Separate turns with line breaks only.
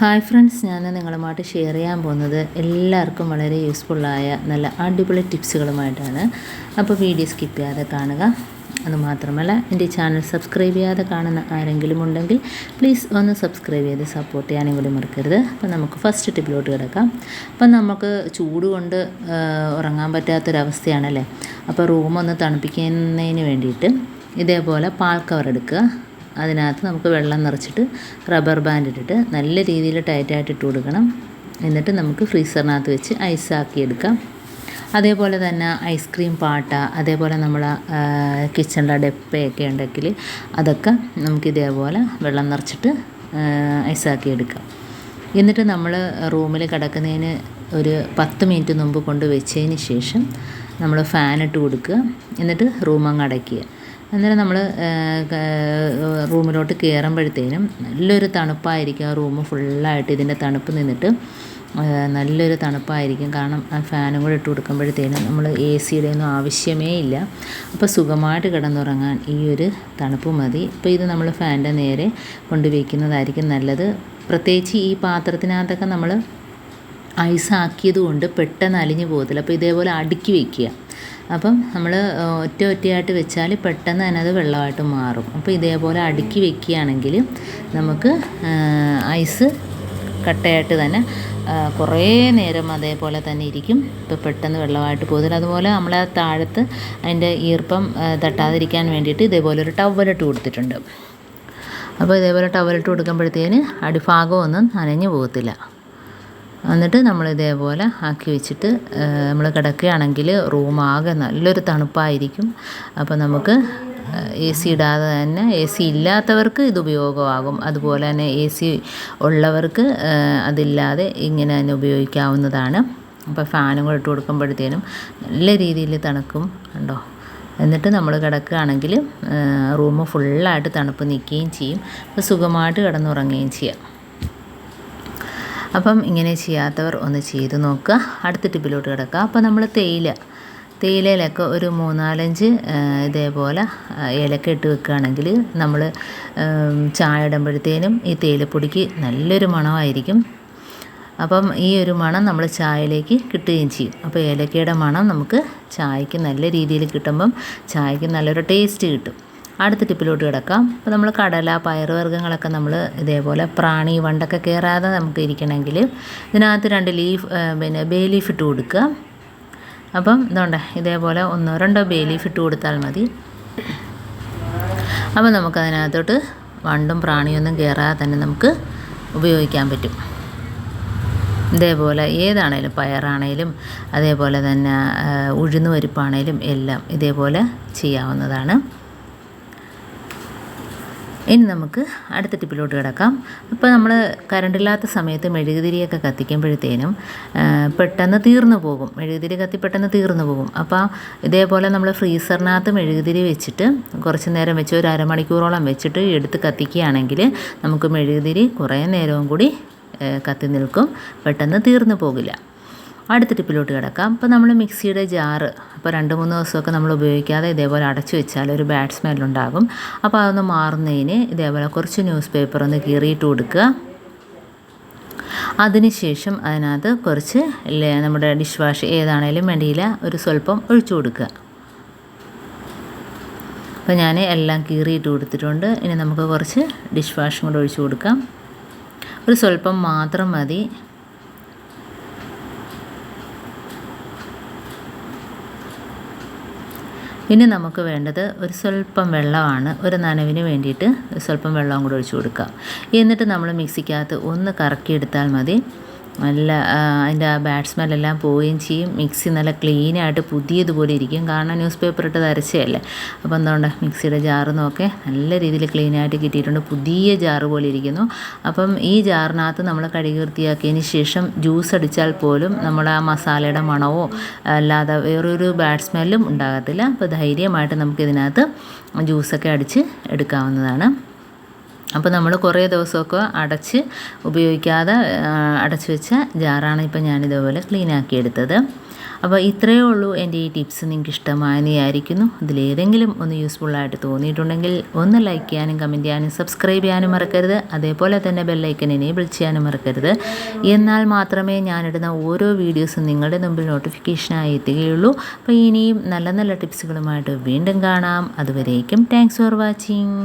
Hi friends ഞാൻ നിങ്ങളുമായിട്ട് share ചെയ്യാൻ പോകുന്നത് എല്ലാവർക്കും വളരെ യൂസ്ഫുള്ളായ നല്ല അടിപൊളി ടിപ്സുകളുമായിട്ടാണ് അപ്പോൾ വീഡിയോ സ്കിപ്പ് ചെയ്യാതെ കാണുക. അതുമാത്രമല്ല എന്റെ ചാനൽ സബ്സ്ക്രൈബ് ചെയ്യാതെ കാണുന്ന ആരെങ്കിലും ഉണ്ടെങ്കിൽ പ്ലീസ് ഒന്ന് സബ്സ്ക്രൈബ് ചെയ്ത് സപ്പോർട്ട് ചെയ്യാനും കൂടി മറക്കരുത്. അപ്പോൾ നമുക്ക് ഫസ്റ്റ് ടിപ്പിലോട്ട് കിടക്കാം. അപ്പം നമുക്ക് ചൂട് കൊണ്ട് ഉറങ്ങാൻ പറ്റാത്തൊരവസ്ഥയാണല്ലേ? അപ്പോൾ റൂമൊന്ന് തണുപ്പിക്കുന്നതിന് വേണ്ടിയിട്ട് ഇതേപോലെ പാൽ കവർ എടുക്കുക. അതിനകത്ത് നമുക്ക് വെള്ളം നിറച്ചിട്ട് റബ്ബർ ബാൻഡ് ഇട്ടിട്ട് നല്ല രീതിയിൽ ടൈറ്റായിട്ട് ഇട്ട് കൊടുക്കണം. എന്നിട്ട് നമുക്ക് ഫ്രീസറിനകത്ത് വെച്ച് ഐസാക്കി എടുക്കാം. അതേപോലെ തന്നെ ഐസ്ക്രീം പാട്ട അതേപോലെ നമ്മൾ കിച്ചണിലെ ഡെപ്പയൊക്കെ ഉണ്ടെങ്കിൽ അതൊക്കെ നമുക്ക് ഇതേപോലെ വെള്ളം നിറച്ചിട്ട് ഐസാക്കി എടുക്കാം. എന്നിട്ട് നമ്മൾ റൂമിൽ കിടക്കുന്നതിന് ഒരു പത്ത് മിനിറ്റ് മുമ്പ് കൊണ്ട് വെച്ചതിന് ശേഷം നമ്മൾ ഫാൻ ഇട്ട് കൊടുക്കുക. എന്നിട്ട് റൂം അങ്ങ് അടയ്ക്കുക. അന്നേരം നമ്മൾ റൂമിലോട്ട് കയറുമ്പോഴത്തേനും നല്ലൊരു തണുപ്പായിരിക്കും. ആ റൂം ഫുള്ളായിട്ട് ഇതിന്റെ തണുപ്പ് നിന്നിട്ട് നല്ലൊരു തണുപ്പായിരിക്കും. കാരണം ആ ഫാനും കൂടെ ഇട്ട് കൊടുക്കുമ്പോഴത്തേനും നമ്മൾ എ സിയുടെ ഒന്നും ആവശ്യമേ ഇല്ല. അപ്പോൾ സുഖമായിട്ട് കിടന്നുറങ്ങാൻ ഈ ഒരു തണുപ്പ് മതി. അപ്പോൾ ഇത് നമ്മൾ ഫാനിന്റെ നേരെ കൊണ്ടുവയ്ക്കുന്നതായിരിക്കും നല്ലത്. പ്രത്യേകിച്ച് ഈ പാത്രത്തിനകത്തൊക്കെ നമ്മൾ ഐസ് ആക്കിയത് കൊണ്ട് പെട്ടെന്ന് അലിഞ്ഞു പോകത്തില്ല. അപ്പോൾ ഇതേപോലെ അടുക്കി വയ്ക്കുക അപ്പം നമ്മൾ ഒറ്റ ഒറ്റയായിട്ട് വെച്ചാൽ പെട്ടെന്ന് തന്നെ അത് വെള്ളമായിട്ട് മാറും. അപ്പോൾ ഇതേപോലെ അടുക്കി വെക്കുകയാണെങ്കിൽ നമുക്ക് ഐസ് കട്ടയായിട്ട് തന്നെ കുറേ നേരം അതേപോലെ തന്നെ ഇരിക്കും. ഇപ്പോൾ പെട്ടെന്ന് വെള്ളമായിട്ട് പോകുന്നില്ല അതുപോലെ നമ്മൾ താഴത്ത് അതിന്റെ ഈർപ്പം തട്ടാതിരിക്കാൻ വേണ്ടിയിട്ട് ഇതേപോലെ ഒരു ടവലിട്ട് കൊടുത്തിട്ടുണ്ട്. അപ്പോൾ ഇതേപോലെ ടവലിട്ട് കൊടുക്കുമ്പോഴത്തേന് അടിഭാഗമൊന്നും നനഞ്ഞു പോകത്തില്ല. എന്നിട്ട് നമ്മൾ ഇതേപോലെ ആക്കി വെച്ചിട്ട് നമ്മൾ കിടക്കുകയാണെങ്കിൽ റൂം ആകെ നല്ലൊരു തണുപ്പായിരിക്കും. അപ്പോൾ നമുക്ക് എ സി ഇടാതെ തന്നെ എ സി ഇല്ലാത്തവർക്ക് ഇത് ഉപയോഗമാകും. അതുപോലെ തന്നെ എ സി ഉള്ളവർക്ക് അതില്ലാതെ ഇങ്ങനെ തന്നെ ഉപയോഗിക്കാവുന്നതാണ്. അപ്പോൾ ഫാനും കൂടെ ഇട്ട് കൊടുക്കുമ്പോഴത്തേനും നല്ല രീതിയിൽ തണുക്കും കണ്ടോ? എന്നിട്ട് നമ്മൾ കിടക്കുകയാണെങ്കിൽ റൂം ഫുള്ളായിട്ട് തണുപ്പ് നിൽക്കുകയും ചെയ്യും. അപ്പോൾ സുഖമായിട്ട് കിടന്നുറങ്ങുകയും ചെയ്യാം. അപ്പം ഇങ്ങനെ ചെയ്യാത്തവർ ഒന്ന് ചെയ്ത് നോക്കുക. അടുത്ത ടിപ്പിലോട്ട് കിടക്കുക അപ്പോൾ നമ്മൾ തേയില തേയിലയിലൊക്കെ ഒരു മൂന്നാലഞ്ച് ഇതേപോലെ ഇലക്ക ഇട്ട് വെക്കുകയാണെങ്കിൽ നമ്മൾ ചായ ഇടുമ്പോഴത്തേനും ഈ തേയിലപ്പൊടിക്ക് നല്ലൊരു മണമായിരിക്കും. അപ്പം ഈ ഒരു മണം നമ്മൾ ചായയിലേക്ക് കിട്ടുകയും ചെയ്യും. അപ്പോൾ ഏലക്കയുടെ മണം നമുക്ക് ചായക്ക് നല്ല രീതിയിൽ കിട്ടുമ്പം ചായക്ക് നല്ലൊരു ടേസ്റ്റ് കിട്ടും. അടുത്ത ടിപ്പിലോട്ട് കിടക്കാം. അപ്പോൾ നമ്മൾ കടല പയറുവർഗങ്ങളൊക്കെ നമ്മൾ ഇതേപോലെ പ്രാണി വണ്ടൊക്കെ കയറാതെ നമുക്ക് ഇരിക്കണമെങ്കിൽ ഇതിനകത്ത് രണ്ട് ലീഫ് പിന്നെ ബേ ലീഫ് ഇട്ട് കൊടുക്കുക. അപ്പം ഇതുകൊണ്ട് ഇതേപോലെ ഒന്നോ രണ്ടോ ബേ ലീഫ് ഇട്ട് കൊടുത്താൽ മതി. അപ്പോൾ നമുക്കതിനകത്തോട്ട് വണ്ടും പ്രാണിയൊന്നും കയറാതെ തന്നെ നമുക്ക് ഉപയോഗിക്കാൻ പറ്റും. ഇതേപോലെ ഏതാണേലും പയറാണേലും അതേപോലെ തന്നെ ആ, ഉഴുന്ന് പരിപ്പാണേലും എല്ലാം ഇതേപോലെ ചെയ്യാവുന്നതാണ്. ഇനി നമുക്ക് അടുത്ത ടിപ്പിലോട്ട് കിടക്കാം. ഇപ്പോൾ നമ്മൾ കറണ്ടില്ലാത്ത സമയത്ത് മെഴുകുതിരിയൊക്കെ കത്തിക്കുമ്പോഴത്തേനും പെട്ടെന്ന് തീർന്നു പോകും. മെഴുകുതിരി കത്തി പെട്ടെന്ന് തീർന്നു പോകും. അപ്പോൾ ഇതേപോലെ നമ്മൾ ഫ്രീസറിനകത്ത് മെഴുകുതിരി വെച്ചിട്ട് കുറച്ച് നേരം വെച്ച് ഒരു അരമണിക്കൂറോളം വെച്ചിട്ട് എടുത്ത് കത്തിക്കുകയാണെങ്കിൽ നമുക്ക് മെഴുകുതിരി കുറേ നേരവും കൂടി കത്തി നിൽക്കും. പെട്ടെന്ന് തീർന്നു പോകില്ല. അടുത്ത ടിപ്പിലോട്ട് കിടക്കാം. അപ്പോൾ നമ്മൾ മിക്സിയുടെ ജാറ് അപ്പോൾ രണ്ട് മൂന്ന് ദിവസമൊക്കെ നമ്മൾ ഉപയോഗിക്കാതെ ഇതേപോലെ അടച്ചു വെച്ചാൽ ഒരു ബാഡ് സ്മെല്ലുണ്ടാകും അപ്പോൾ അതൊന്ന് മാറുന്നതിന് ഇതേപോലെ കുറച്ച് ന്യൂസ് പേപ്പർ ഒന്ന് കീറിയിട്ട് കൊടുക്കുക. അതിനുശേഷം അതിനകത്ത് കുറച്ച് നമ്മുടെ ഡിഷ് വാഷ് ഏതാണേലും വേണ്ടിയില്ല ഒരു സ്വല്പം ഒഴിച്ചു കൊടുക്കുക. അപ്പോൾ ഞാൻ എല്ലാം കീറിയിട്ട് കൊടുത്തിട്ടുണ്ട്. ഇനി നമുക്ക് കുറച്ച് ഡിഷ് വാഷും കൂടെ ഒഴിച്ചു കൊടുക്കാം. ഒരു സ്വല്പം മാത്രം മതി. ഇനി നമുക്ക് വേണ്ടത് ഒരു സ്വല്പം വെള്ളമാണ്. ഒരു നനവിന് വേണ്ടിയിട്ട് സ്വല്പം വെള്ളവും കൂടെ ഒഴിച്ചു കൊടുക്കാം. എന്നിട്ട് നമ്മൾ മിക്സിക്കകത്ത് ഒന്ന് കറക്കിയെടുത്താൽ മതി. നല്ല അതിന്റെ ആ ബാഡ് സ്മെല്ലെല്ലാം പോവുകയും ചെയ്യും. മിക്സി നല്ല ക്ലീനായിട്ട് പുതിയതുപോലെ ഇരിക്കും. കാരണം ന്യൂസ് പേപ്പർ ഇട്ട് തരച്ചതല്ലേ. അപ്പോൾ എന്തുകൊണ്ട് മിക്സിയുടെ ജാറ് നോക്കെ നല്ല രീതിയിൽ ക്ലീനായിട്ട് കിട്ടിയിട്ടുണ്ട്. പുതിയ ജാറ് പോലെ ഇരിക്കുന്നു. അപ്പം ഈ ജാറിനകത്ത് നമ്മൾ കഴുകി വൃത്തിയാക്കിയതിന് ശേഷം ജ്യൂസ് അടിച്ചാൽ പോലും നമ്മുടെ ആ മസാലയുടെ മണമോ അല്ലാതെ വേറൊരു ബാഡ് സ്മെല്ലും ഉണ്ടാകത്തില്ല. അപ്പോൾ ധൈര്യമായിട്ട് നമുക്ക് ഇതിനകത്ത് ജ്യൂസൊക്കെ അടിച്ച് എടുക്കാവുന്നതാണ്. അപ്പോൾ നമ്മൾ കുറേ ദിവസമൊക്കെ അടച്ച് ഉപയോഗിക്കാതെ അടച്ച് വെച്ച ജാറാണ് ഇപ്പോൾ ഞാനിതേപോലെ ക്ലീൻ ആക്കി എടുത്തത് അപ്പോൾ ഇത്രയേ ഉള്ളൂ എന്റെ ഈ ടിപ്സ്. നിങ്ങൾക്ക് ഇഷ്ടമായെന്ന് വിചാരിക്കുന്നു. ഇതിലേതെങ്കിലും ഒന്ന് യൂസ്ഫുള്ളായിട്ട് തോന്നിയിട്ടുണ്ടെങ്കിൽ ഒന്ന് ലൈക്ക് ചെയ്യാനും കമന്റ് ചെയ്യാനും സബ്സ്ക്രൈബ് ചെയ്യാനും മറക്കരുത്. അതേപോലെ തന്നെ ബെല്ലൈക്കൻ എനേബിൾ ചെയ്യാനും മറക്കരുത്. എന്നാൽ മാത്രമേ ഞാനിടുന്ന ഓരോ വീഡിയോസും നിങ്ങളുടെ മുമ്പിൽ നോട്ടിഫിക്കേഷനായി എത്തുകയുള്ളൂ. അപ്പോൾ ഇനിയും നല്ല നല്ല ടിപ്സുകളുമായിട്ട് വീണ്ടും കാണാം. അതുവരേക്കും താങ്ക്സ് ഫോർ വാച്ചിങ്